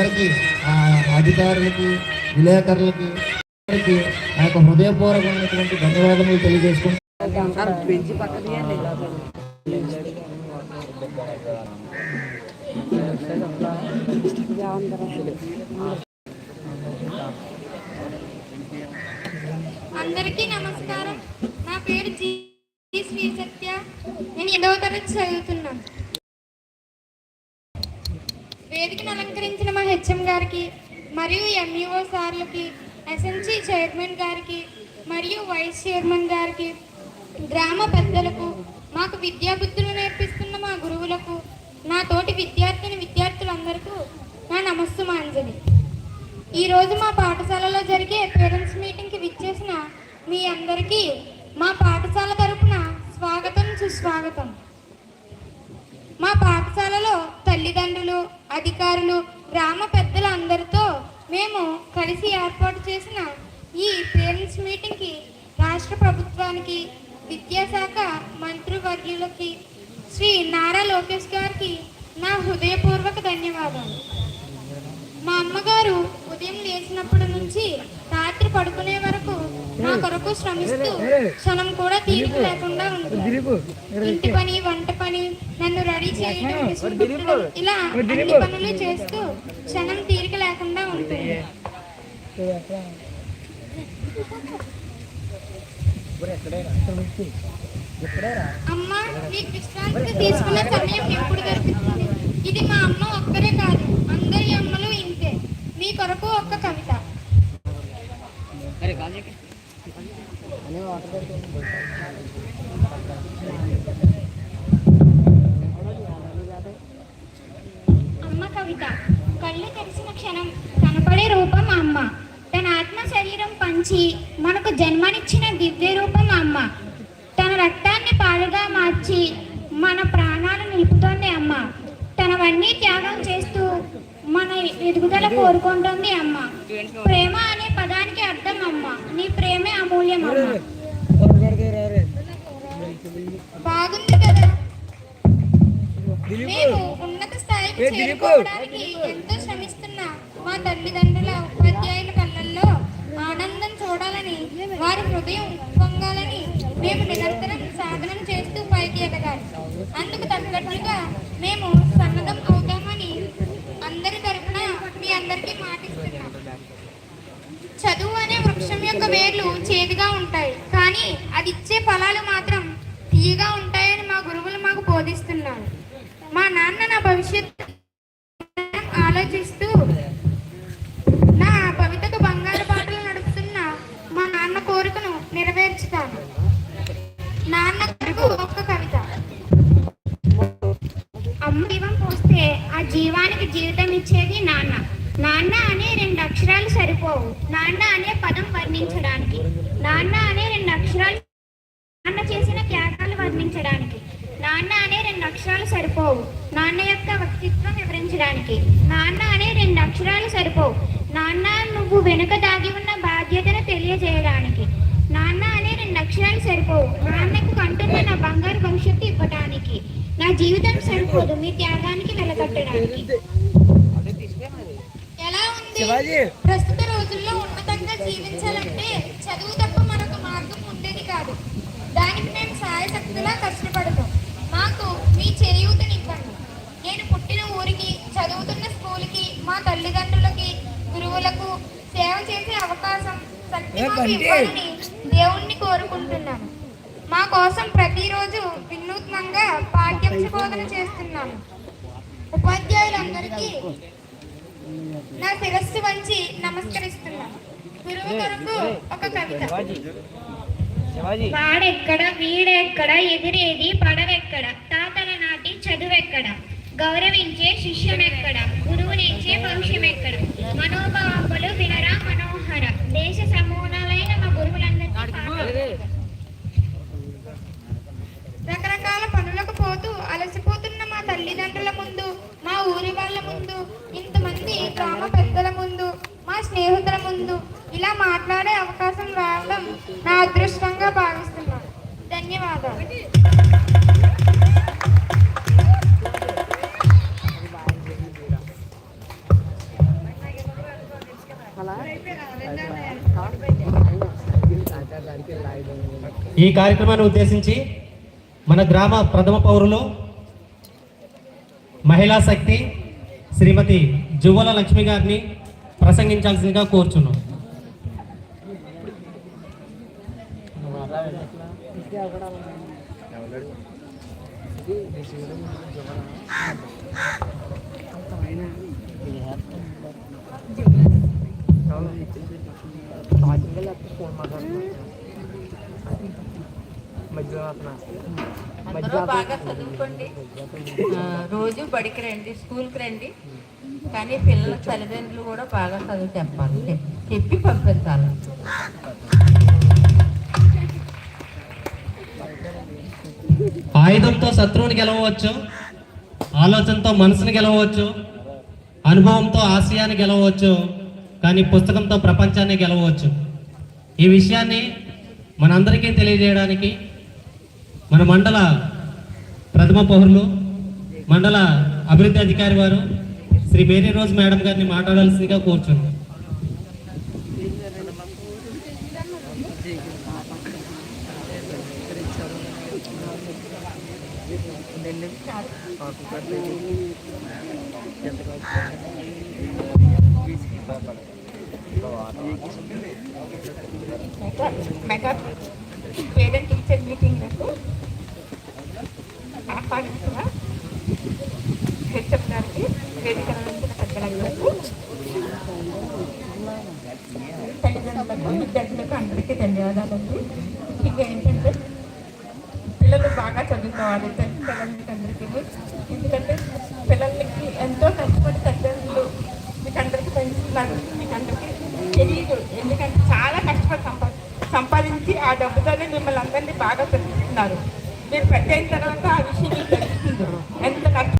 అందరికీ అధికారులకి విలేకరులకి అందరికీ ఆ యొక్క హృదయపూర్వకమైనటువంటి ధన్యవాదములు తెలియజేసుకుంటూ అందరికీ నమస్కారం. నా పేరు శ్రీ సత్య. నేను ఎడవ తరగతి చదువుతున్నాను. వేదికను అలంకరించిన మా హెచ్ఎం గారికి మరియు ఎంఈఓ సార్లకి ఎస్ఎంసీ చైర్మన్ గారికి మరియు వైస్ చైర్మన్ గారికి గ్రామ పెద్దలకు మాకు విద్యాబుద్ధులు నేర్పిస్తున్న మా గురువులకు నా తోటి విద్యార్థిని విద్యార్థులందరికీ నా నమస్సు మాంజలి ఈరోజు మా పాఠశాలలో జరిగే పేరెంట్స్ మీటింగ్కి విచ్చేసిన మీ అందరికీ మా పాఠశాల తరపు గారికి విద్యాశాఖ మంత్రివర్యులకి శ్రీ నారా లోకేష్ గారికి నా హృదయపూర్వక ధన్యవాదాలు. మా అమ్మగారు ఉదయం లేచినప్పటి నుంచి రాత్రి పడుకునే వరకు నా కొరకు శ్రమిస్తూ క్షణం కూడా తీరిక లేకుండా ఉంటుంది ఇంటి పని వంట పని నన్ను రెడీ చేయడం ఇలా అన్ని పనులు చేస్తూ క్షణం తీరిక లేకుండా ఉంటుంది. అమ్మ నీకు విశ్రాంతి తీసుకునే సమయం ఎప్పుడు దొరుకుతుంది? ఇది మా అమ్మ ఒక్కరే కాదు అందరి అమ్మలు ఇంతే. మీ కొరకు ఒక్క కవిత. అమ్మ కవిత కళ్ళు తెరిచిన క్షణం కనపడే రూపం అమ్మ. తన ఆత్మ శరీరం పంచి మనకు జన్మనిచ్చిన దివ్య రూపం అమ్మ. తన రక్తాన్ని పాలుగా మార్చి మన ప్రాణాలు నిలుపుతోంది అమ్మ. తనవన్నీ త్యాగం చేస్తూ మన ఎదుగుదల కోరుకుంటుంది అమ్మ. ప్రేమ అనే పదానికి అర్థం అమ్మ. నీ ప్రేమే అమూల్యం అమ్మ. బాగుంది కదా? మేము ఉన్నత స్థాయికి చేరుకోవడానికి ఎంతో శ్రమిస్తున్న మా తల్లిదండ్రుల ఉపాధ్యాయుల వారి హృదయం పొంగాలని మేము నిరంతరం సాధన చేస్తూ పైకి ఎదగాలి అందుకు తగ్గట్టుగా మేము సన్నద్ధం అవుతామని అందరి తరఫున మీ అందరికీ మాటిస్తున్నాం. చదువు అనే వృక్షం యొక్క వేర్లు చేదుగా ఉంటాయి కానీ అది ఇచ్చే ఫలాలు మాత్రం తీయగా ఉంటాయని మా గురువులు మాకు బోధిస్తున్నారు. మా నాన్న నా భవిష్యత్తు ఆలోచిస్తూ అక్షరాలు సరిపోవు. నాన్న అనే పదం వర్ణించడానికి. నాన్న అనే రెండు అక్షరాలు నాన్న చేసిన త్యాగాలు వర్ణించడానికి. నాన్న అనే రెండు అక్షరాలు సరిపోవు. నాన్న యొక్క వ్యక్తిత్వం వివరించడానికి. నాన్న అనే రెండు అక్షరాలు సరిపోవు. నాన్న నువ్వు వెనుక దాగి ఉన్న బాధ్యతను తెలియజేయడానికి. నాన్న అనే రెండు అక్షరాలు సరిపోవు. నాన్నకు కంటున్న నా బంగారు భవిష్యత్తు ఇవ్వడానికి నా జీవితం సరిపోదు. మీ త్యాగానికి వెలకట్టడానికి ప్రస్తుత రోజుల్లో ఉన్నతంగా జీవించాలంటే చదువు తప్ప మరొక మార్గం ఉండేది కాదు. దానికి మేము సాయశక్తులా కష్టపడతాం. మాకు మీ చేయూతనివ్వండి. నేను పుట్టిన ఊరికి చదువుతున్న స్కూల్కి మా తల్లిదండ్రులకి గురువులకు సేవ చేసే అవకాశం శక్తి ఇవ్వాలని దేవుణ్ణి కోరుకుంటున్నాను. మా కోసం ప్రతిరోజు వినూత్నంగా పాఠ్యాంశ బోధన చేస్తున్నాను. ఉపాధ్యాయులందరికీ నా శిరస్సు వంచి నమస్కరిస్తున్నాను. గురువు కొరకు ఒక కవిత. వాడెక్కడ వీడెక్కడ ఎదిరేది పడవెక్కడ తాతల నాటి చదువెక్కడ గౌరవించే శిష్యమెక్కడ గురువునిచ్చే గ్రామ పెద్దల ముందు మా స్నేహితుల ముందు ఇలా మాట్లాడే అవకాశం రావడం నా అదృష్టంగా భావిస్తున్నాను ధన్యవాదాలు. ఈ కార్యక్రమాన్ని ఉద్దేశించి మన గ్రామ ప్రథమ పౌరులు మహిళా శక్తి శ్రీమతి జువ్వల లక్ష్మి గారిని ప్రసంగించాల్సిందిగా కోరుచున్నాం. బాగా చదువుకోండి. రోజు బడికి రండి స్కూల్కి రండి. కానీ పిల్లల తల్లిదండ్రులు కూడా బాగా చదువు చెప్పాలి. చెప్పి పంపించాలి. ఆయుధంతో శత్రువుని గెలవచ్చు ఆలోచనతో మనసుని గెలవచ్చు అనుభవంతో ఆశయాన్ని గెలవచ్చు కానీ పుస్తకంతో ప్రపంచాన్ని గెలవచ్చు ఈ విషయాన్ని మనందరికీ తెలియజేయడానికి మన మండల ప్రథమ పౌరులు మండల అభివృద్ధి అధికారి వారు శ్రీ మేరీ రోజు మేడం గారిని మాట్లాడాల్సిందిగా కోరుచున్నాం మెగా తల్లిదండ్రులకు విద్యార్థులకు అందరికీ ధన్యవాదాలండి. ఇంకా ఏంటంటే పిల్లలు బాగా చదువుకోవాలి పిల్లలకి అందరికీ ఎందుకంటే పిల్లలకి ఎంతో కష్టపడి తల్లిదండ్రులు మీకు అందరికీ పెంచుతున్నారు. మీకు అందరికీ తెలియదు ఎందుకంటే చాలా కష్టపడి సంపా సంపాదించి ఆ డబ్బుతోనే మిమ్మల్ని అందరినీ బాగా చదివిస్తున్నారు మీరు పెద్ద తర్వాత ఆ విషయం మీకు తెలుస్తుంది.